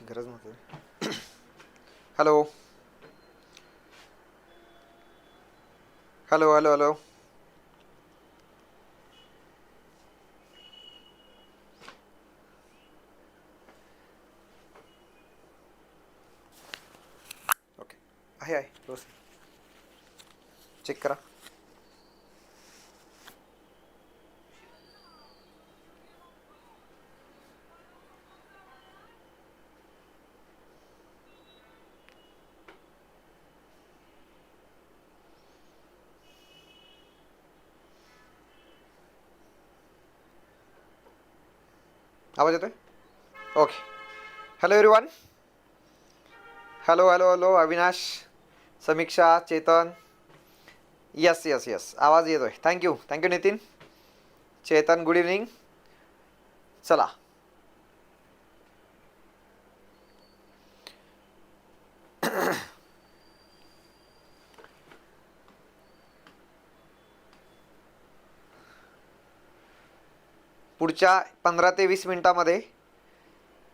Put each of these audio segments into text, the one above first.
याची गरज नव्हती hello hello hello hello okay आहे आहे व्यवस्थित चेक करा आवाज येतोय? Okay hello everyone hello hello hello Avinash Samiksha Chetan. Yes yes yes आवाज येतोय. Thank you thank you Nitin. Chetan good evening चला. पुढच्या पंधरा ते वीस मिनटामध्ये.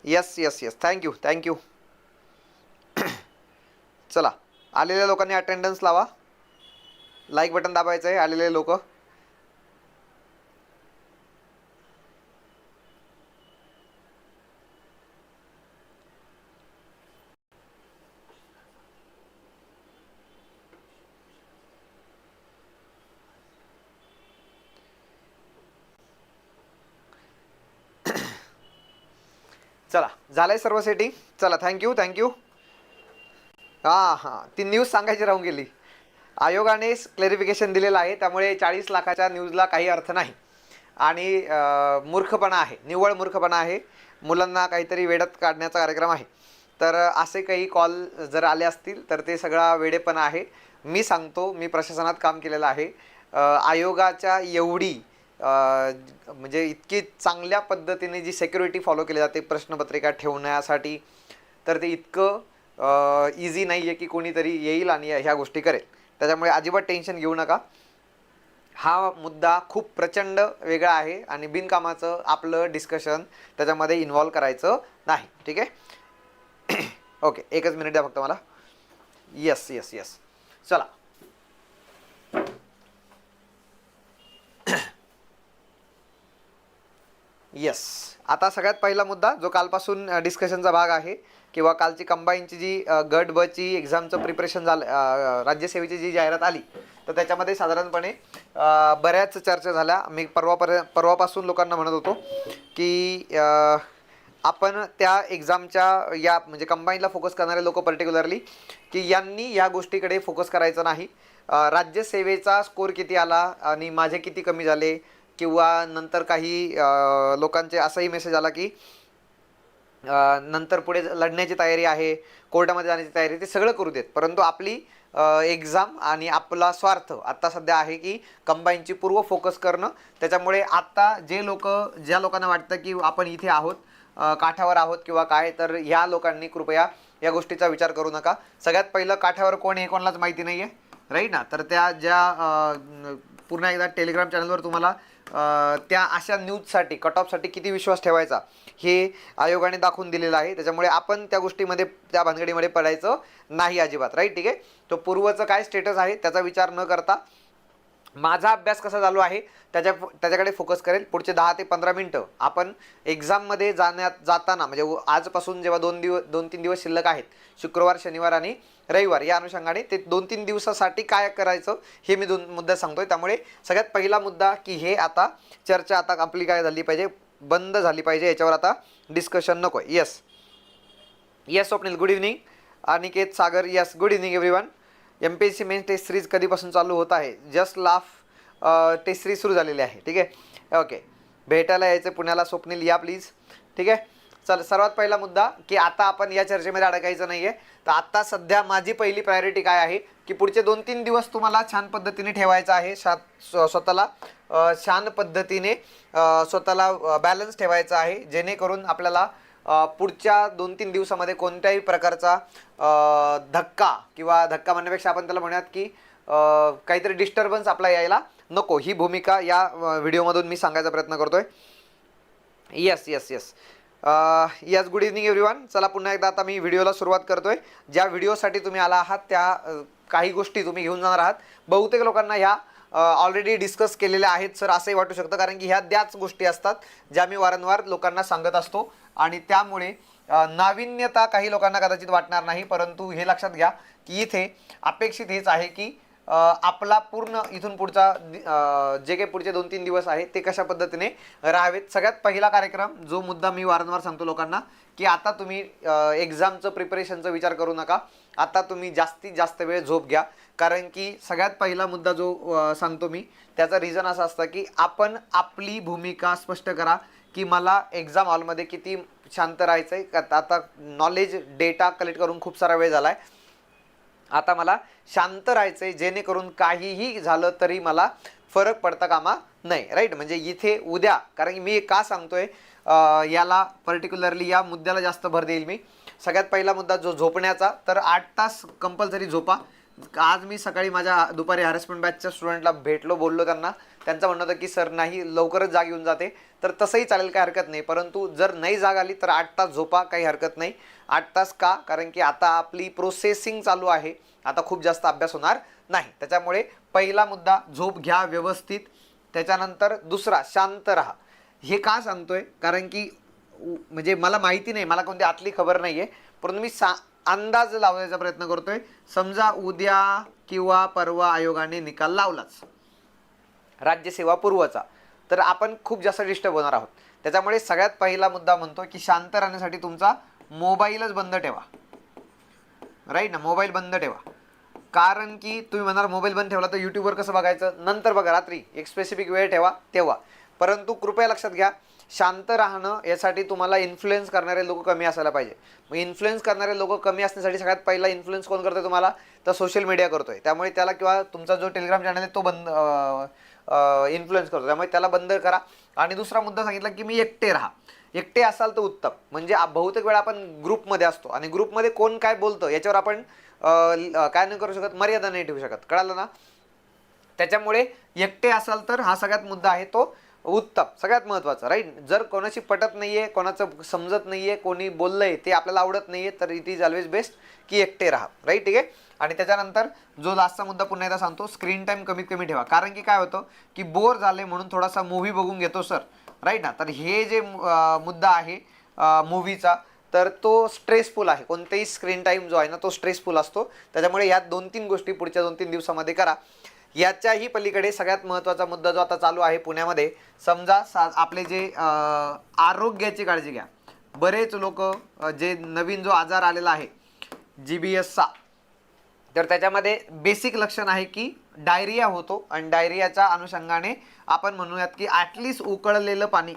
Yes yes yes thank you thank you चला. आलेल्या लोकांनी अटेंडन्स लावा. लाईक बटन दाबायचं आहे आलेले लोक. चला झालंय सर्व सेटिंग चला थँक्यू थँक्यू हां हां ती न्यूज सांगायची राहून गेली. आयोगाने क्लॅरिफिकेशन दिलेलं आहे त्यामुळे चाळीस लाखाच्या न्यूजला काही अर्थ नाही. आणि मूर्खपणा आहे निव्वळ मूर्खपणा आहे. मुलांना काहीतरी वेडत काढण्याचा कार्यक्रम आहे. तर असे काही कॉल जर आले असतील तर ते सगळा वेडेपणा आहे. मी सांगतो मी प्रशासनात काम केलेलं आहे. आयोगाच्या एवढी म्हणजे इतकी चांगल्या पद्धतीने जी सेक्युरिटी फॉलो केली जाते प्रश्नपत्रिका ठेवण्यासाठी तर ते इतकं इझी नाही आहे की कोणीतरी येईल आणि ह्या गोष्टी करेल. त्याच्यामुळे अजिबात टेन्शन घेऊ नका. हा मुद्दा खूप प्रचंड वेगळा आहे आणि बिनकामाचं आपलं डिस्कशन त्याच्यामध्ये इन्व्हॉल्व करायचं नाही. ठीक आहे? ओके एकच मिनिट द्या फक्त मला. येस येस येस चला. येस आता सगळ्यात पहिला मुद्दा जो कालपासून डिस्कशनचा भाग आहे किंवा कालची कंबाईनची जी गट बची एक्झामचं प्रिपरेशन झालं राज्यसेवेची जी जाहिरात आली तर त्याच्यामध्ये साधारणपणे बऱ्याच चर्चा झाल्या. मी परवापर्यंत परवापासून लोकांना म्हणत होतो की आपण त्या एक्झामच्या या म्हणजे कंबाईनला फोकस करणारे लोक पर्टिक्युलरली की यांनी या गोष्टीकडे फोकस करायचं नाही. राज्यसेवेचा स्कोर किती आला आणि माझे किती कमी झाले? किंवा नंतर काही लोकांचे असाही मेसेज आला की नंतर पुढे लढण्याची तयारी आहे कोर्टामध्ये जाण्याची तयारी ते सगळं करू देत. परंतु आपली एक्झाम आणि आपला स्वार्थ आत्ता सध्या आहे की कंबाईनची पूर्व फोकस करणं. त्याच्यामुळे आत्ता जे लोक ज्या लोकांना वाटतं की आपण इथे आहोत काठावर आहोत किंवा काय तर ह्या लोकांनी कृपया या गोष्टीचा विचार करू नका. सगळ्यात पहिलं काठावर कोण हे कोणालाच माहिती नाही आहे राईट ना? तर त्या ज्या पूर्ण एकदा टेलिग्राम चॅनलवर तुम्हाला त्या अशा न्यूजसाठी कट ऑफसाठी किती विश्वास ठेवायचा? हे आयोगाने दाखवून दिलेलं आहे. त्याच्यामुळे आपण त्या गोष्टीमध्ये त्या भानगडीमध्ये पडायचं नाही अजिबात राईट ठीक आहे? तो पूर्वचं काय स्टेटस आहे त्याचा विचार न करता माझा अभ्यास कसा चालू आहे त्याच्या त्याच्याकडे फोकस करेल. पुढचे दहा ते पंधरा मिनटं आपण एक्झाममध्ये जाण्यात जाताना म्हणजे आजपासून जेव्हा दोन दिवस दोन तीन दिवस शिल्लक आहेत शुक्रवार शनिवार आणि रविवार या अनुषंगाने ते दोन तीन दिवसासाठी काय करायचं हे मी दोन मुद्दा सांगतोय. त्यामुळे सगळ्यात पहिला मुद्दा की हे आता चर्चा आता आपली काय झाली पाहिजे बंद झाली पाहिजे याच्यावर आता डिस्कशन नको आहे yes yes Swapnil good evening Aniket Sagar yes good evening everyone M P S C main test series कधीपासून चालू होत आहे? जस्ट लाफ टेस्ट सिरीज सुरू झालेली आहे ठीक आहे? ओके भेटायला यायचं पुण्याला स्वप्नील या प्लीज ठीक आहे? चल सर्वात पहिला मुद्दा की आता आपण या चर्चेमध्ये अडकायचं नाही आहे तर आत्ता सध्या माझी पहिली प्रायोरिटी काय आहे? की पुढचे दोन तीन दिवस तुम्हाला छान पद्धतीने ठेवायचं आहे शा स्व- स्वतःला. छान पद्धतीने स्वतःला बॅलन्स ठेवायचं आहे जेणेकरून आपल्याला पुढच्या दोन तीन दिवसामध्ये कोणत्याही प्रकारचा धक्का किंवा धक्का म्हणण्यापेक्षा आपण त्याला म्हणूयात की काहीतरी डिस्टर्बन्स आपला यायला नको. ही भूमिका या व्हिडिओमधून मी सांगायचा प्रयत्न करतोय. Yes yes yes yes good evening everyone चला पुन्हा एकदा आता मी व्हिडिओला सुरुवात करतोय. ज्या व्हिडिओसाठी तुम्ही आला आहात त्या काही गोष्टी तुम्ही घेऊन जाणार आहात. बहुतेक लोकांना ह्या ऑलरेडी डिस्कस केलेल्या आहेत सर असंही वाटू शकतं. कारण की ह्या त्याच गोष्टी असतात ज्या मी वारंवार लोकांना सांगत असतो. आणि त्यामुळे नाविन्यता काही लोकांना कदाचित वाटणार नाही परंतु हे लक्षात घ्या की इथे अपेक्षित हेच आहे की आपला पूर्ण इथून पुढचा जे काही पुढचे दोन तीन दिवस आहे ते कशा पद्धतीने राहावेत. सगळ्यात पहिला कार्यक्रम जो मुद्दा मी वारंवार सांगतो लोकांना की आता तुम्ही एक्झामचं प्रिपरेशनचा विचार करू नका. आता तुम्ही जास्तीत जास्त वेळ झोप घ्या. कारण की सगळ्यात पहिला मुद्दा जो सांगतो मी त्याचं रिझन असं असतं की आपण आपली भूमिका स्पष्ट करा. की मला एक्झाम हॉलमध्ये किती शांत राहायचं आहे का आता नॉलेज डेटा कलेक्ट करून खूप सारा वेळ झाला आहे आता मला शांत राहायचं आहे जेणेकरून काहीही झालं तरी मला फरक पडता कामा नाही राईट म्हणजे इथे उद्या कारण की मी का सांगतोय याला पर्टिक्युलरली या मुद्द्याला जास्त भर देईल मी. सगळ्यात पहिला मुद्दा जो झोपण्याचा तर आठ तास कंपल्सरी झोपा. आज मी सकाळी माझ्या दुपारी हॅरेसमेंट बॅचच्या स्टुडंटला भेटलो बोललो त्यांना. त्यांचं म्हणणं होतं की सर नाही लवकरच जाग येऊन जाते. तर तसंही चालेल काही हरकत नाही. परंतु जर नाही जाग आली तर आठ तास झोपा काही हरकत नाही. आठ तास का? कारण की आता आपली प्रोसेसिंग चालू आहे. आता खूप जास्त अभ्यास होणार नाही. त्याच्यामुळे पहिला मुद्दा झोप घ्या व्यवस्थित. त्याच्यानंतर दुसरा शांत राहा. हे का सांगतोय? कारण की उ- म्हणजे मला माहिती नाही. मला कोणती आतली खबर नाही आहे परंतु मी सा अंदाज लावण्याचा प्रयत्न करतोय. समजा उद्या किंवा परवा आयोगाने निकाल लावलाच. राज्यसेवा पूर्वचा तर आपण खूप जास्त डिस्टर्ब होणार आहोत. त्याच्यामुळे सगळ्यात पहिला मुद्दा म्हणतो की शांत राहण्यासाठी तुमचा मोबाईलच बंद ठेवा. राईट ना? मोबाईल बंद ठेवा. कारण की तुम्ही म्हणाल मोबाईल बंद ठेवला तर यूट्यूबवर कसं बघायचं? नंतर बघा रात्री. एक स्पेसिफिक वेळ ठेवा तेव्हा. परंतु कृपया लक्षात घ्या शांत राहणं यासाठी तुम्हाला इन्फ्लुएन्स करणारे लोक कमी असायला पाहिजे. मग इन्फ्लुएन्स करणारे लोक कमी असण्यासाठी सगळ्यात पहिला इन्फ्लुएन्स कोण करतोय तुम्हाला? तर सोशल मीडिया करतोय. त्यामुळे त्याला किंवा तुमचा जो टेलिग्राम चॅनल आहे तो बंद इन्फ्लुएन्स करतो. त्यामुळे त्याला बंद करा. आणि दुसरा मुद्दा सांगितला की मी एकटे राहा. एकटे असाल तर उत्तम. म्हणजे बहुतेक वेळा आपण ग्रुपमध्ये असतो. आणि ग्रुपमध्ये कोण काय बोलतं याच्यावर आपण काय नाही करू शकत मर्यादा नाही ठेवू शकत. कळालं ना? त्याच्यामुळे एकटे असाल तर हा सगळ्यात मुद्दा आहे तो उत्तम. सगळ्यात महत्त्वाचा राईट जर कोणाशी पटत नाही आहे कोणाचं समजत नाही आहे कोणी बोललं आहे ते आपल्याला आवडत नाही आहे तर इट इज ऑलवेज बेस्ट की एकटे राहा. राईट ठीक आहे? आणि त्याच्यानंतर जो लास्टचा मुद्दा पुन्हा एकदा सांगतो स्क्रीन टाईम कमीत कमी ठेवा. कारण की काय होतं की बोर झाले म्हणून थोडासा मूव्ही बघून घेतो सर राईट ना? तर हे जे मुद्दा आहे मूवीचा तर तो स्ट्रेसफुल आहे. कोणतेही स्क्रीन टाईम जो आहे ना तो स्ट्रेसफुल असतो. त्याच्यामुळे यात दोन तीन गोष्टी पुढच्या दोन तीन दिवसामध्ये करा. याच्याही पलीकडे सगळ्यात महत्त्वाचा मुद्दा जो आता चालू आहे पुण्यामध्ये समजा सा आपले जे आरोग्याची काळजी घ्या. बरेच लोक जे नवीन जो आजार आलेला आहे जी बी एसचा तर त्याच्यामध्ये बेसिक लक्षण आहे की डायरिया होतो आणि डायरियाच्या अनुषंगाने आपण म्हणूयात की ॲटलिस्ट उकळलेलं पाणी.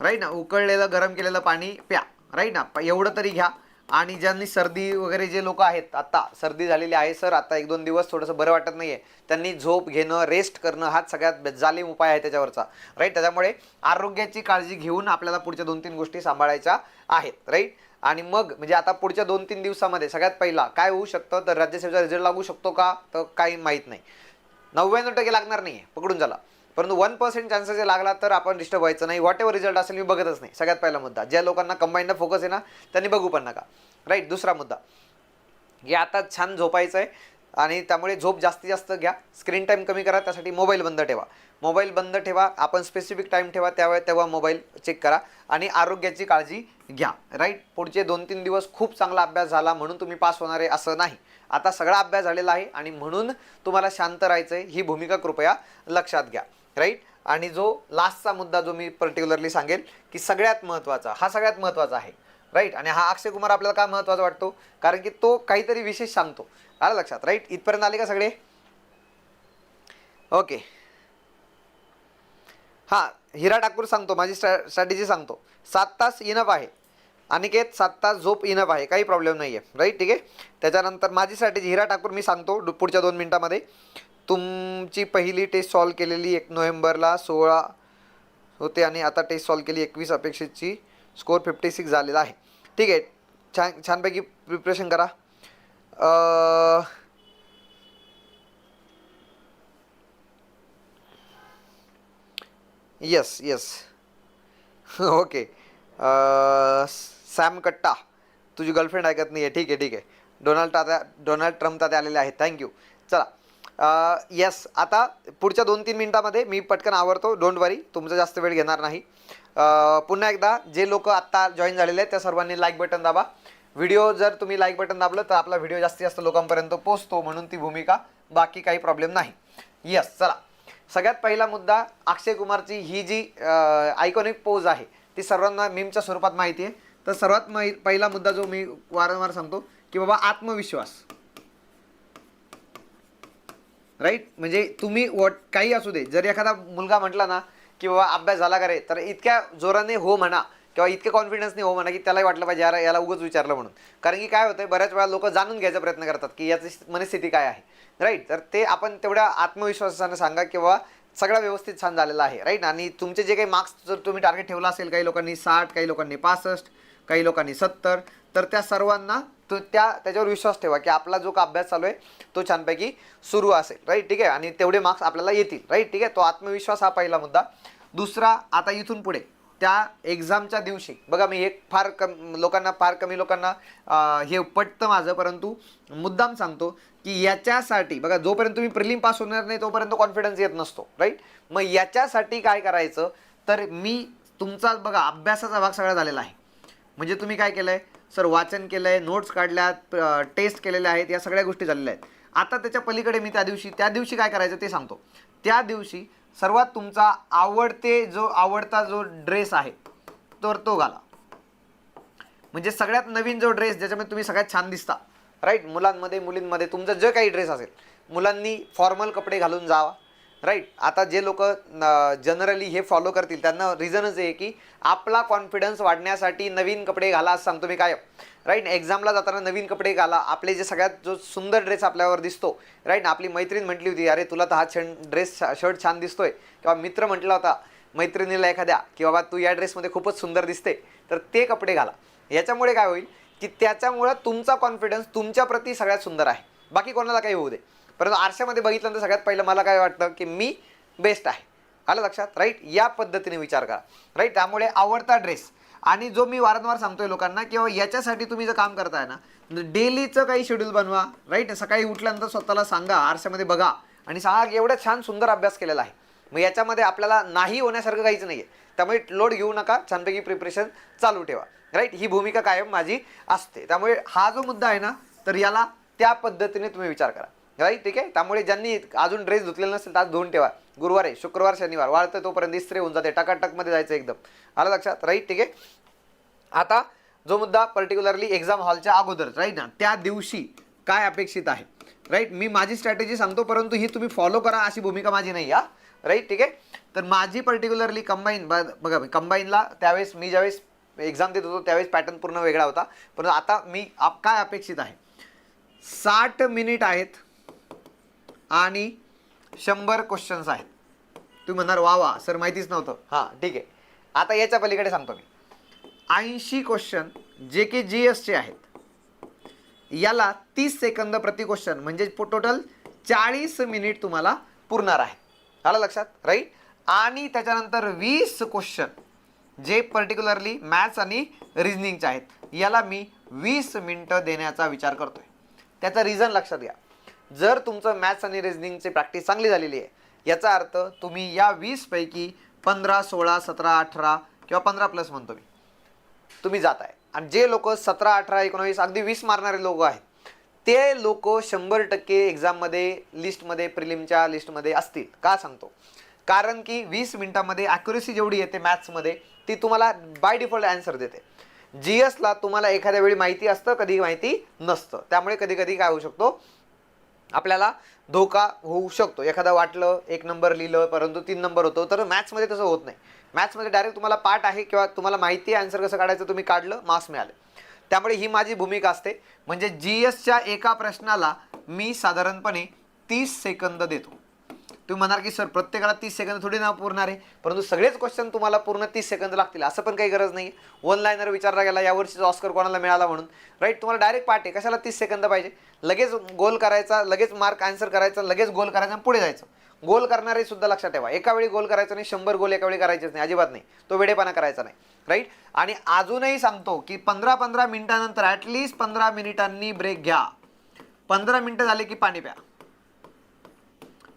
राईट ना? उकळलेलं गरम केलेलं पाणी प्या. राईट ना? एवढं तरी घ्या. आणि ज्यांनी सर्दी वगैरे जे लोक आहेत आता सर्दी झालेली आहे सर आता एक दोन दिवस थोडंसं बरं वाटत नाही आहे त्यांनी झोप घेणं रेस्ट करणं हाच सगळ्यात जालीम उपाय आहे त्याच्यावरचा. राईट त्याच्यामुळे आरोग्याची काळजी घेऊन आपल्याला पुढच्या दोन तीन गोष्टी सांभाळायच्या आहेत. राईट आणि मग म्हणजे आता पुढच्या दोन तीन दिवसामध्ये सगळ्यात पहिला काय होऊ शकतं? तर राज्यसेवेचा रिझल्ट लागू शकतो का? तर काही माहीत नाही. नव्याण्णव टक्के लागणार नाही आहे पकडून झाला परंतु वन पर्सेंट चान्सेस लागला तर आपण डिस्टर्ब व्हायचं नाही. व्हॉट एव्हर रिझल्ट असेल मी बघतच नाही. सगळ्यात पहिला मुद्दा. ज्या लोकांना कंबाईनला फोकस आहे ना त्यांनी बघू पण नका. राईट दुसरा मुद्दा. हे आता छान झोपायचं आहे आणि त्यामुळे झोप जास्तीत जास्त घ्या. स्क्रीन टाईम कमी करा त्यासाठी मोबाईल बंद ठेवा. मोबाईल बंद ठेवा आपण स्पेसिफिक टाईम ठेवा त्यावेळे तेव्हा मोबाईल चेक करा आणि आरोग्याची काळजी घ्या. राईट पुढचे दोन तीन दिवस खूप चांगला अभ्यास झाला म्हणून तुम्ही पास होणार आहे असं नाही. आता सगळा अभ्यास झालेला आहे आणि म्हणून तुम्हाला शांत राहायचं आहे ही भूमिका कृपया लक्षात घ्या. राईट आणि जो लास्टचा मुद्दा जो मी पर्टिक्युलरली सांगेल की सगळ्यात महत्त्वाचा हा सगळ्यात महत्त्वाचा आहे. राईट आणि हा अक्षय कुमार आपल्याला का महत्त्वाचा वाटतो? कारण की तो काहीतरी विशेष सांगतो. आलं लक्षात? राईट इथपर्यंत आले का सगळे? ओके हां हिरा ठाकूर सांगतो माझी स्ट्रॅ स्ट्रॅटेजी सांगतो. सात तास इनफ आहे. अनिकेत सात तास झोप इनफ आहे. काही प्रॉब्लेम नाही आहे राईट ठीक आहे? त्याच्यानंतर माझी स्ट्रॅटेजी हिरा ठाकूर मी सांगतो पुढच्या दोन मिनटामध्ये. तुमची पहिली टेस्ट सॉल्व केलेली एक नोव्हेंबरला सोळा होते आणि आता टेस्ट सॉल्व केली एकवीस अपेक्षेची. स्कोअर फिफ्टी सिक्स झालेला आहे. ठीक आहे. छान छानपैकी प्रिपरेशन करा. येस येस ओके सॅम कट्टा तुझी गर्लफ्रेंड ऐकत नाही आहे ठीक आहे ठीक आहे. डोनाल्ड तात्या डोनाल्ड ट्रम्प तात्या आलेले आहेत. थँक्यू चला. येस आता पुढच्या दोन तीन मिनटामध्ये मी पटकन आवरतो. डोंट वरी तुमचा जास्त वेळ घेणार नाही. पुन्हा एकदा जे लोक आत्ता जॉईन झालेले आहेत त्या सर्वांनी लाईक बटन दाबा. व्हिडिओ जर तुम्ही लाईक बटन दाबलं तर आपला व्हिडिओ जास्तीत जास्त लोकांपर्यंत पोचतो म्हणून ती भूमिका बाकी काही प्रॉब्लेम नाही. येस चला. सगळ्यात पहिला मुद्दा अक्षय कुमारची ही जी आयकॉनिक पोज आहे ती सर्वांना मीमच्या स्वरूपात माहिती आहे. तर सर्वात माहि पहिला मुद्दा जो मी वारंवार सांगतो की बाबा आत्मविश्वास. राईट म्हणजे तुम्ही वॉट काही असू दे. जर एखादा मुलगा म्हटला ना की बाबा अभ्यास झाला का रे? तर इतक्या जोराने हो म्हणा किंवा इतक्या कॉन्फिडन्सने हो म्हणा की त्यालाही वाटलं पाहिजे यार याला उगाच विचारलं म्हणून. कारण की काय होतं बऱ्याच वेळा लोक जाणून घ्यायचा प्रयत्न करतात की याची मनस्थिती काय आहे. राईट तर ते आपण तेवढ्या आत्मविश्वासाने सांगा किंवा सगळं व्यवस्थित छान झालेला आहे. राईट आणि तुमचे जे काही मार्क्स जर तुम्ही टार्गेट ठेवला असेल काही लोकांनी साठ काही लोकांनी पासष्ट काही लोकांनी सत्तर तर त्या सर्वांना तो त्या त्याच्यावर विश्वास ठेवा की आपला जो का अभ्यास चालू आहे तो छानपैकी सुरू असेल राईट ठीक आहे? आणि तेवढे मार्क्स आपल्याला येतील राईट ठीक आहे? तो आत्मविश्वास हा पहिला मुद्दा. दुसरा आता इथून पुढे त्या एक्झामच्या दिवशी बघा मी एक फार कम लोकांना फार कमी लोकांना हे पटतं माझं परंतु मुद्दाम सांगतो की याच्यासाठी बघा जोपर्यंत तुम्ही प्रिलिम पास होणार नाही तोपर्यंत कॉन्फिडन्स येत नसतो राईट मग याच्यासाठी काय करायचं? तर मी तुमचा बघा अभ्यासाचा भाग सगळा झालेला आहे. म्हणजे तुम्ही काय केलं आहे सर वाचन केलं आहे नोट्स काढल्यात टेस्ट केलेल्या आहेत या सगळ्या गोष्टी झालेल्या आहेत. आता त्याच्या पलीकडे मी त्या दिवशी त्या दिवशी काय करायचं ते सांगतो. त्या दिवशी सर्वात तुमचा आवडते जो आवडता जो ड्रेस आहे तर तो घाला. म्हणजे सगळ्यात नवीन जो ड्रेस ज्याच्यामध्ये तुम्ही सगळ्यात छान दिसता राईट मुलांमध्ये मुलींमध्ये तुमचा जे काही ड्रेस असेल मुलांनी फॉर्मल कपडे घालून जावा. राईट आता जे लोक जनरली हे फॉलो करतील त्यांना रिझनच आहे की आपला कॉन्फिडन्स वाढण्यासाठी नवीन कपडे घाला असं सांगतो मी काय राईट एक्झामला जाताना नवीन कपडे घाला. आपले जे सगळ्यात जो सुंदर ड्रेस आपल्यावर दिसतो. राईट आपली मैत्रीण म्हटली होती अरे तुला तर हा छान ड्रेस शर्ट छान दिसतोय. किंवा मित्र म्हटला होता मैत्रिणीला एखाद्या की बाबा तू या ड्रेसमध्ये खूपच सुंदर दिसते. तर ते कपडे घाला. याच्यामुळे काय होईल की त्याच्यामुळं तुमचा कॉन्फिडन्स तुमच्या प्रती सगळ्यात सुंदर आहे. बाकी कोणाला काही होऊ दे. परंतु आरशामध्ये बघितल्यानंतर सगळ्यात पहिलं मला काय वाटतं की मी बेस्ट आहे. आलं लक्षात? राईट या पद्धतीने विचार करा. राईट त्यामुळे आवडता ड्रेस आणि जो मी वारंवार सांगतोय लोकांना किंवा याच्यासाठी तुम्ही जर काम करताय ना डेलीचं काही शेड्यूल बनवा. राईट सकाळी उठल्यानंतर स्वतःला सांगा आरशामध्ये बघा. आणि सांगा की एवढा छान सुंदर अभ्यास केलेला आहे. मग याच्यामध्ये आपल्याला नाही होण्यासारखं काहीच नाही आहे त्यामुळे लोड घेऊ नका. छानपैकी प्रिपरेशन चालू ठेवा. राईट ही भूमिका कायम माझी असते. त्यामुळे हा जो मुद्दा आहे ना तर याला त्या पद्धतीने तुम्ही विचार करा. राईट ठीक आहे? त्यामुळे ज्यांनी अजून ड्रेस धुतलेला नसेल तर आज धुवून ठेवा. गुरुवार आहे शुक्रवार शनिवार. वाढतं तोपर्यंत इस्त्री होऊन जाते. टकाटकमध्ये जायचं एकदम. आलं लक्षात? राईट ठीक आहे? आता जो मुद्दा पर्टिक्युलरली एक्झाम हॉलच्या अगोदर राईट ना? त्या दिवशी काय अपेक्षित आहे? राईट मी माझी स्ट्रॅटेजी सांगतो परंतु ही तुम्ही फॉलो करा अशी भूमिका माझी नाही या राईट ठीक आहे? तर माझी पर्टिक्युलरली कंबाईन बघा कंबाईनला त्यावेळेस मी ज्यावेळेस एक्झाम देत होतो त्यावेळेस पॅटर्न पूर्ण वेगळा होता. परंतु आता मी आप काय अपेक्षित आहे? साठ मिनिट आहेत आणि शंभर क्वेश्चन्स आहेत. तुम्ही म्हणणार वा वा सर माहितीच नव्हतं. हां ठीक आहे. आता याच्या पलीकडे सांगतो मी. ऐंशी क्वेश्चन जे की जी एसचे आहेत. याला तीस सेकंद प्रति क्वेश्चन म्हणजे टोटल चाळीस मिनिट तुम्हाला पुरणार आहे. आलं लक्षात? राईट आणि त्याच्यानंतर वीस क्वेश्चन जे पर्टिक्युलरली मॅथ्स आणि रिझनिंगचे आहेत याला मी वीस मिनटं देण्याचा विचार करतो आहे त्याचा रिझन लक्षात घ्या. जर तुमचं मॅथ्स आणि रिझनिंगची प्रॅक्टिस चांगली झालेली आहे याचा अर्थ तुम्ही या वीसपैकी पंधरा सोळा सतरा अठरा किंवा पंधरा प्लस म्हणतो मी तुम्ही जात आहे आणि जे लोक सतरा अठरा एकोणावीस अगदी वीस मारणारे लोक आहेत ते लोक शंभर टक्के एक्झाममध्ये लिस्टमध्ये प्रिलिमच्या लिस्टमध्ये असतील. का सांगतो? कारण की वीस मिनिटामध्ये ॲक्युरेसी जेवढी येते मॅथ्समध्ये ती तुम्हाला बाय डिफॉल्ट आन्सर देते. जी एसला तुम्हाला एखाद्या वेळी माहिती असतं कधी माहिती नसतं. त्यामुळे कधी कधी काय होऊ शकतो? आपल्याला धोका होऊ शकतो. एखादा वाटलं एक नंबर लिहिलं परंतु तीन नंबर होतो तर मॅथ्समध्ये तसं होत नाही. मॅथ्समध्ये डायरेक्ट तुम्हाला पाठ आहे किंवा तुम्हाला माहिती आहे आन्सर कसं काढायचं तुम्ही काढलं मार्क्स मिळाले. त्यामुळे ही माझी भूमिका असते. म्हणजे जी एसच्या एका प्रश्नाला मी साधारणपणे तीस सेकंद देतो. तुम्ही म्हणाल की सर प्रत्येकाला तीस सेकंद थोडी ना पुरणार आहे. परंतु सगळेच क्वेश्चन तुम्हाला पूर्ण तीस सेकंद लागतील. असं पण काही गरज नाही वन लायनर विचारला गेला यावर्षीचा ऑस्कर कोणाला मिळाला म्हणून? राईट तुम्हाला डायरेक्ट पाठ आहे. कशाला तीस सेकंद पाहिजे? लगेच गोल करायचा लगेच मार्क आन्सर करायचा लगेच गोल करायचा आणि पुढे जायचं. गोल करणारे सुद्धा लक्षात ठेवा. एका वेळी गोल करायचं नाही शंभर गोल एका वेळी करायचेच नाही. अजिबात नाही. तो वेडेपणा करायचा नाही. राईट आणि अजूनही सांगतो की पंधरा पंधरा मिनिटानंतर ॲटलीस्ट पंधरा मिनिटांनी ब्रेक घ्या. पंधरा मिनिटं झाले की पाणी प्या.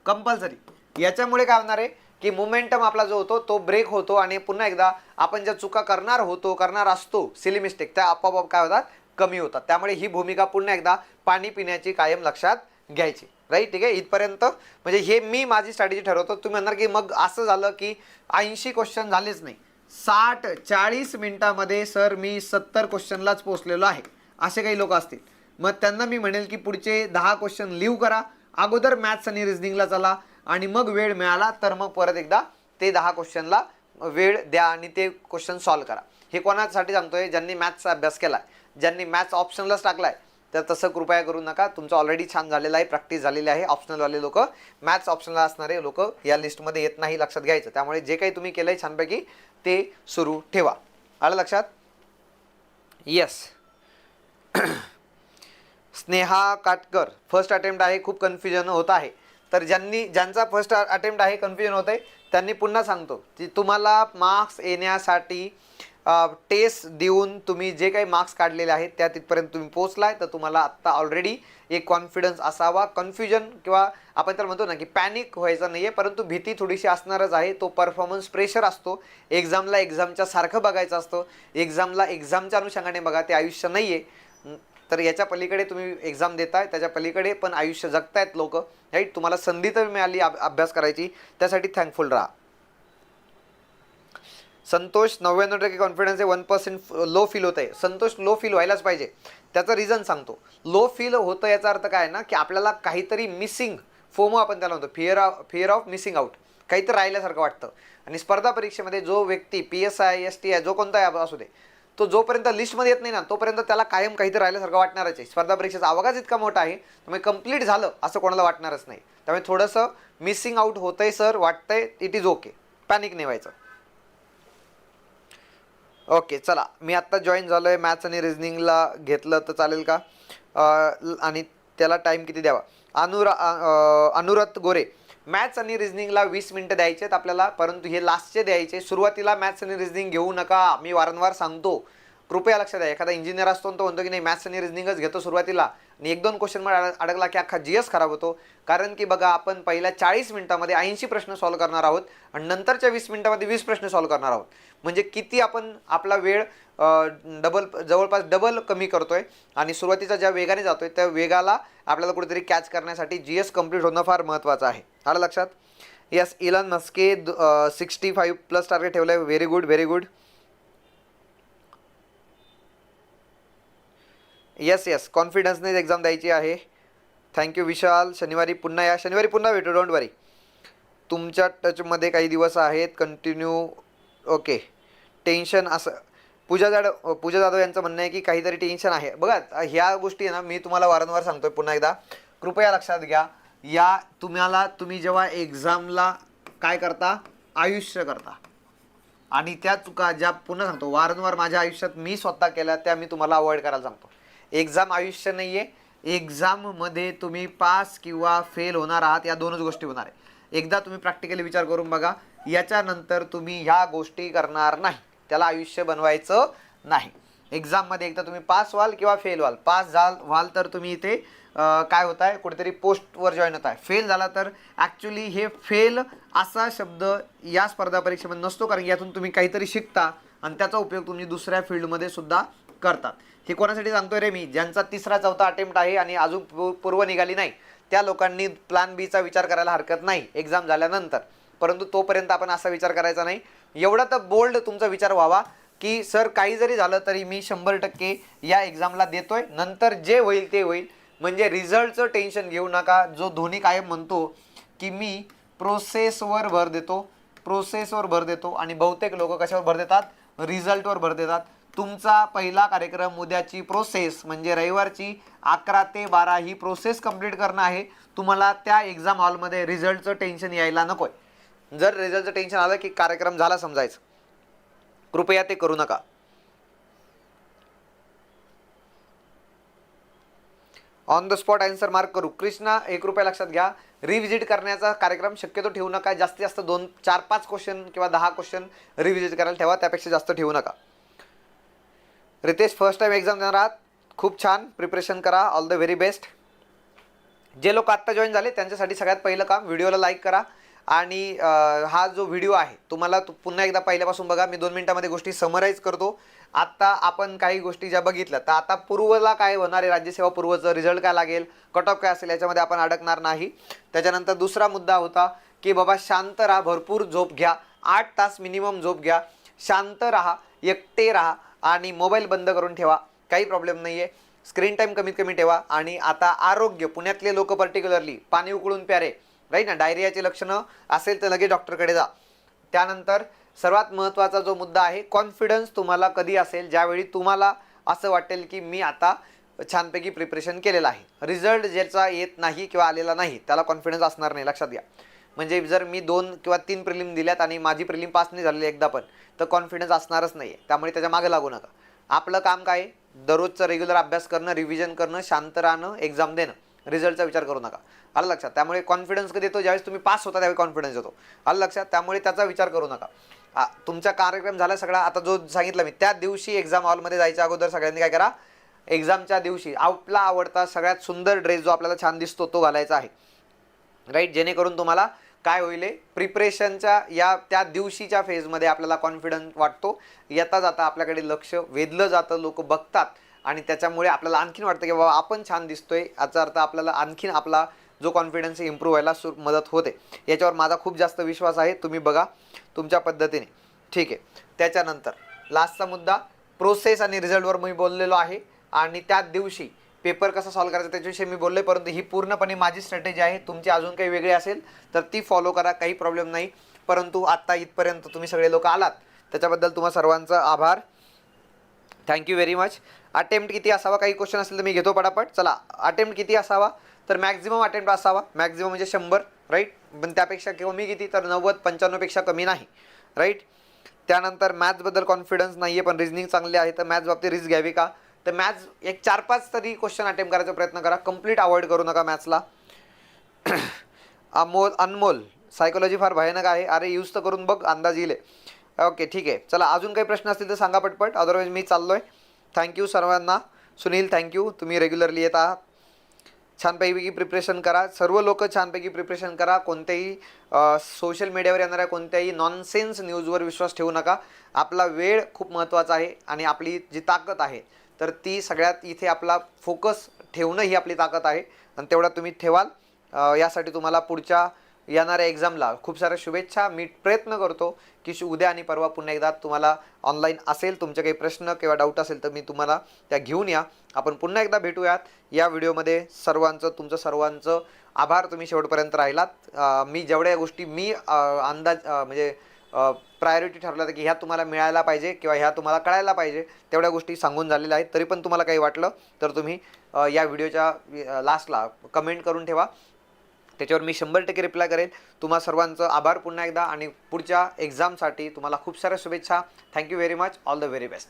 कंपल्सरी. याच्यामुळे काय होणार आहे की मोमेंटम आपला जो होतो तो ब्रेक होतो आणि पुन्हा एकदा आपण ज्या चुका करणार होतो करणार असतो सिली मिस्टेक त्या आपोआप काय होतात? कमी होतात. त्यामुळे ही भूमिका पुन्हा एकदा पाणी पिण्याची कायम लक्षात घ्यायची. राईट ठीक आहे? इथपर्यंत म्हणजे हे मी माझी स्ट्रॅटेजी ठरवतो. तुम्ही म्हणणार की मग असं झालं की ऐंशी क्वेश्चन झालेच नाही. साठ चाळीस मिनिटामध्ये सर मी सत्तर क्वेश्चनलाच पोचलेलो आहे. असे काही लोक असतील. मग त्यांना मी म्हणेल की पुढचे दहा क्वेश्चन लिव्ह करा. अगोदर मॅथ्स आणि रिझनिंगला चला आणि मग वेळ मिळाला तर मग परत एकदा ते दहा क्वेश्चनला वेळ द्या आणि ते क्वेश्चन सॉल्व करा. हे कोणासाठी सांगतोय? ज्यांनी मॅथ्सचा अभ्यास केला ज्यांनी मॅथ्स ऑप्शनलाच टाकला आहे तर तसं कृपया करू नका. तुमचं ऑलरेडी छान झालेलं आहे प्रॅक्टिस झालेली आहे. ऑप्शनलवाले लोक मॅथ्स ऑप्शनला असणारे लोक या लिस्टमध्ये येत नाही लक्षात घ्यायचं. त्यामुळे जे काही तुम्ही केलं आहे छानपैकी ते सुरू ठेवा. आलं लक्षात? Yes Sneha Katkar. First attempt आहे खूप कन्फ्युजन होत आहे. तर ज्यांनी ज्यांचा फर्स्ट अटेम्प्ट आहे कन्फ्युजन होत आहे त्यांनी पुन्हा सांगतो की तुम्हाला मार्क्स येण्यासाठी टेस्ट देऊन तुम्ही जे काही मार्क्स काढलेले आहेत त्या तिथपर्यंत तुम्ही पोचलाय तर तुम्हाला आत्ता ऑलरेडी एक कॉन्फिडन्स असावा. कन्फ्युजन किंवा आपण तर म्हणतो ना की पॅनिक व्हायचं नाही आहे परंतु भीती थोडीशी असणारच आहे. तो परफॉर्मन्स प्रेशर असतो. एक्झामला एक्झामच्या सारखं बघायचं असतं. एक्झामला एक्झामच्या अनुषंगाने बघा ते आयुष्य नाही आहे तर याच्या पलीकडे तुम्ही एक्झाम देताय त्याच्या पलीकडे पण आयुष्य जगतायत लोक राईट तुम्हाला संधी तर मिळाली अभ्यास करायची त्यासाठी थँकफुल राहा. संतोष नव्याण्णव टक्के कॉन्फिडन्स आहे वन पर्सेंट लो फील होत आहे संतोष लो फील व्हायलाच पाहिजे. त्याचं रिझन सांगतो. लो फील होतं याचा अर्थ काय आहे ना की आपल्याला काहीतरी मिसिंग फोमो आपण त्याला म्हणतो. Fear of fear of missing out काहीतरी राहिल्यासारखं वाटतं. आणि स्पर्धा परीक्षेमध्ये जो व्यक्ती P S I S T I जो कोणता असू दे तो जोपर्यंत लिस्टमध्ये येत नाही ना तोपर्यंत त्याला कायम काहीतरी राहिल्यासारखं वाटणारच आहे. स्पर्धा परीक्षेचा आवाज इतका मोठा आहे त्यामुळे कंप्लीट झालं असं कोणाला वाटणारच नाही. त्यामुळे थोडंसं मिसिंग आउट होतंय सर वाटतंय इट इज ओके पॅनिक नाही व्हायचं. ओके चला. मी आत्ता जॉईन झालो आहे मॅथ्स आणि रिजनिंगला घेतलं तर चालेल का? आणि त्याला टाईम किती द्यावा? अनुरा अनुरत गोरे. मॅथ्स आणि रिझनिंगला वीस मिनटं द्यायचे आहेत आपल्याला परंतु हे लास्टचे द्यायचे. सुरुवातीला मॅथ्स आणि रिझनिंग घेऊ नका मी वारंवार सांगतो. कृपया लक्षात द्या एखादा इंजिनियर असतो तो म्हणतो की नाही मॅथ्स आणि रिझनिंगच घेतो सुरुवातीला. आणि एक दोन क्वेश्चनमध्ये अड- अडकला की अख्खा जी एस खराब होतो. कारण की बघा आपण पहिल्या चाळीस मिनिटामध्ये ऐंशी प्रश्न सॉल्व्ह करणार आहोत आणि नंतरच्या वीस मिनिटामध्ये वीस प्रश्न सॉल्व्ह करणार आहोत. म्हणजे किती आपण आपला वेळ डबल जवळपास डबल कमी करतोय आणि सुरुवातीचा ज्या वेगाने जातोय त्या वेगाला आपल्याला कुठेतरी कॅच करण्यासाठी जी एस कंप्लीट होणं फार महत्त्वाचं आहे. आलं लक्षात? Yes Ilan Maske sixty five plus target ठेवलं आहे very good very good yes yes कॉन्फिडन्सनेच exam द्यायची आहे. Thank you Vishal. शनिवारी पुन्हा या. शनिवारी पुन्हा भेटू डोंट वरी तुमच्या टचमध्ये काही दिवस आहेत. कंटिन्यू ओके टेन्शन असं पूजा जाधव पूजा जाधव यांचं म्हणणं आहे की काहीतरी टेन्शन आहे. बघा ह्या गोष्टी आहे ना मी तुम्हाला वारंवार सांगतोय पुन्हा एकदा. कृपया लक्षात घ्या. या तुम्हाला तुम्ही जेव्हा एक्झामला काय करता? आयुष्य करता. आणि त्या चुका ज्या पुन्हा सांगतो वारंवार माझ्या आयुष्यात मी स्वतः केल्या त्या मी तुम्हाला अवॉइड करायला सांगतो. एक्झाम आयुष्य नाही आहे एक्झाममध्ये तुम्ही पास किंवा फेल होणार आहात या दोनच गोष्टी होणार आहे एकदा तुम्ही प्रॅक्टिकली विचार करून बघा याच्यानंतर तुम्ही ह्या गोष्टी करणार नाही. त्याला आयुष्य बनवायचं नाही. एक्झाममध्ये एकदा तुम्ही पास व्हाल किंवा फेल व्हाल. पास झाल व्हाल तर तुम्ही इथे काय होत आहे? कुठेतरी पोस्टवर जॉईन होत आहे. फेल झाला तर ॲक्च्युली हे फेल असा शब्द या स्पर्धा परीक्षेमध्ये नसतो कारण यातून तुम्ही काहीतरी शिकता आणि त्याचा उपयोग तुम्ही दुसऱ्या फील्डमध्ये सुद्धा करतात हे कोणासाठी सांगतोय रे मी? ज्यांचा तिसरा चौथा अटेम्प्ट आहे आणि अजून पूर्व निघाली नाही त्या लोकांनी प्लॅन बीचा विचार करायला हरकत नाही एक्झाम झाल्यानंतर. परंतु तोपर्यंत आपण असा विचार करायचा नाही. एवढा तर बोल्ड तुमचा विचार व्हावा की सर काही जरी झालं तरी मी शंभर टक्के या एक्झामला देतोय. नंतर जे होईल ते होईल. म्हणजे रिझल्टचं टेन्शन घेऊ नका. जो धोनी कायम म्हणतो की मी प्रोसेसवर भर देतो प्रोसेसवर भर देतो आणि बहुतेक लोक कशावर भर देतात? रिझल्टवर भर देतात. तुमचा पहिला कार्यक्रम उद्याची प्रोसेस म्हणजे रविवारची अकरा ते बारा ही प्रोसेस कंप्लीट करणं आहे. तुम्हाला त्या एक्झाम हॉलमध्ये रिझल्टचं टेन्शन यायला नको आहे जर रिझल्टचं टेन्शन आलं की कार्यक्रम झाला समजायचं. कृपया ते करू नका. On the spot answer mark करू. कृष्णा एक रुपया लक्षात घ्या. रिव्हिजिट करण्याचा कार्यक्रम शक्यतो ठेवू नका. जास्तीत जास्त दोन चार पाच क्वेश्चन किंवा दहा क्वेश्चन रिव्हिजिट करायला ठेवा. त्यापेक्षा जास्त ठेवू नका. रितेश फर्स्ट टाइम एक्झाम देणार आहात. खूप छान. प्रिपरेशन करा. ऑल द व्हेरी बेस्ट जे लोक आत्ता जॉईन झाले त्यांच्यासाठी सगळ्यात पहिलं काम व्हिडिओला लाईक करा. आणि हा जो व्हिडिओ आहे तुम्हाला तो पुन्हा एकदा पहिल्यापासून बघा. मी दोन मिनिटामध्ये गोष्टी समराईज करतो. आत्ता आपण काही गोष्टी ज्या बघितल्या तर आता पूर्वला काय होणार आहे? राज्यसेवा पूर्वचं रिझल्ट काय लागेल? कट ऑफ काय असेल? याच्यामध्ये आपण अडकणार नाही. त्याच्यानंतर दुसरा मुद्दा होता की बाबा शांत राहा भरपूर झोप घ्या. आठ तास मिनिमम झोप घ्या. शांत राहा एकटे राहा आणि मोबाईल बंद करून ठेवा. काही प्रॉब्लेम नाही आहे स्क्रीन टाईम कमीत कमी ठेवा आणि आता आरोग्य पुण्यातले लोक पर्टिक्युलरली पाणी उकळून प्यारे. राईट ना? डायरियाची लक्षणं असेल तर लगेच डॉक्टरकडे जा. त्यानंतर सर्वात महत्त्वाचा जो मुद्दा आहे कॉन्फिडन्स तुम्हाला कधी असेल ज्यावेळी तुम्हाला असं वाटेल की मी आता छानपैकी प्रिपरेशन केलेलं आहे. रिझल्ट ज्याचा येत नाही किंवा आलेला नाही त्याला कॉन्फिडन्स असणार नाही लक्षात घ्या. म्हणजे जर मी दोन किंवा तीन प्रिलिम दिल्यात आणि माझी प्रिलिम पास नाही झालेली एकदा पण तर कॉन्फिडन्स असणारच नाही आहे त्यामुळे त्याच्यामागे लागू नका. आपलं काम काय? आहे? रेग्युलर अभ्यास करणं रिव्हिजन करणं शांत राहणं एक्झाम देणं. रिझल्टचा विचार करू नका. आलं लक्षात? त्यामुळे कॉन्फिडन्स कधी येतो? ज्यावेळेस तुम्ही पास होता त्यावेळी कॉन्फिडन्स येतो. आलं लक्षात? त्यामुळे त्याचा विचार करू नका. तुमचा कार्यक्रम झाला सगळा. आता जो सांगितलं मी त्या दिवशी एक्झाम हॉलमध्ये जायच्या अगोदर सगळ्यांनी काय करा एक्झामच्या दिवशी आपला आवडता सगळ्यात सुंदर ड्रेस जो आपल्याला छान दिसतो तो घालायचा आहे. राईट जेणेकरून तुम्हाला काय होईल प्रिपरेशनच्या या त्या दिवशीच्या फेजमध्ये आपल्याला कॉन्फिडन्स वाटतो. येता जाता आपल्याकडे लक्ष वेधलं जातं लोक बघतात. आणि त्याच्यामुळे आपल्याला आणखीन वाटतं की बाबा आपण छान दिसतोय. याचा अर्थ आपल्याला आणखीन आपला जो कॉन्फिडन्स इम्प्रूव्ह व्हायला सु मदत होते. याच्यावर माझा खूप जास्त विश्वास आहे. तुम्ही बघा तुमच्या पद्धतीने. ठीक आहे. त्याच्यानंतर लास्टचा मुद्दा प्रोसेस आणि रिझल्टवर मी बोललेलो आहे. आणि त्या दिवशी पेपर कसा सॉल्व करायचा त्याच्याविषयी मी बोलले परंतु ही पूर्णपणे माझी स्ट्रॅटेजी आहे. तुमची अजून काही वेगळी असेल तर ती फॉलो करा काही प्रॉब्लेम नाही. परंतु आत्ता इथपर्यंत तुम्ही सगळे लोक आलात. त्याच्याबद्दल तुम्हा सर्वांचा आभार. थँक्यू व्हेरी मच अटेम्प्ट किती असावा? काही क्वेश्चन असेल तर मी घेतो पटापट. चला अटेम्प्ट किती असावा? तर मॅक्झिमम अटेम्प्ट असावा. मॅक्झिमम म्हणजे शंभर राईट पण त्यापेक्षा कमी किती? तर नव्वद पंच्याण्णवपेक्षा कमी नाही राईट त्यानंतर मॅथ्सबद्दल कॉन्फिडन्स नाही आहे पण रिझनिंग चांगले आहे तर मॅथ्स बाबतीत रिस्क घ्यावी का? तर मॅथ्स एक चार पाच तरी क्वेश्चन अटेम्प्ट करायचा प्रयत्न करा. कंप्लीट अवॉइड करू नका मॅथ्सला अमोल अनमोल सायकोलॉजी फार भयानक आहे. अरे यूज तर करून बघ अंदाज येईल. ओके ठीक आहे. चला अजून काही प्रश्न असतील तर सांगा पटपट. अदरवाईज मी चाललो आहे थँक्यू सर्वांना. सुनील थँक्यू तुम्ही रेग्युलरली येत आहात. छानपैकी प्रिपरेशन करा. सर्व लोक छानपैकी प्रिपरेशन करा. कोणत्याही सोशल मीडियावर येणाऱ्या कोणत्याही नॉनसेन्स न्यूजवर विश्वास ठेवू नका. आपला वेळ खूप महत्त्वाचा आहे आणि आपली जी ताकद आहे तर ती सगळ्यात इथे आपला फोकस ठेवणं ही आपली ताकद आहे. आणि तेवढा तुम्ही ठेवाल. यासाठी तुम्हाला पुढच्या येणाऱ्या एक्झामला खूप साऱ्या शुभेच्छा. मी प्रयत्न करतो की उद्या आणि परवा पुन्हा एकदा तुम्हाला ऑनलाईन असेल तुमचे काही प्रश्न किंवा डाऊट असेल तर मी तुम्हाला त्या घेऊन या. आपण पुन्हा एकदा भेटूयात. या व्हिडिओमध्ये सर्वांचं तुमचं सर्वांचं आभार. तुम्ही शेवटपर्यंत राहिलात. मी जेवढ्या गोष्टी मी अंदाज म्हणजे प्रायोरिटी ठरवलं होत्या की ह्या तुम्हाला मिळायला पाहिजे किंवा ह्या तुम्हाला कळायला पाहिजे तेवढ्या गोष्टी सांगून झालेल्या आहेत. तरी पण तुम्हाला काही वाटलं तर तुम्ही या व्हिडिओच्या लास्टला कमेंट करून ठेवा. त्याच्यावर मी शंभर टक्के रिप्लाय करेल तुम्हा सर्वांचं आभार पुन्हा एकदा आणि पुढच्या एक्झामसाठी तुम्हाला खूप साऱ्या शुभेच्छा. Thank you very much all the very best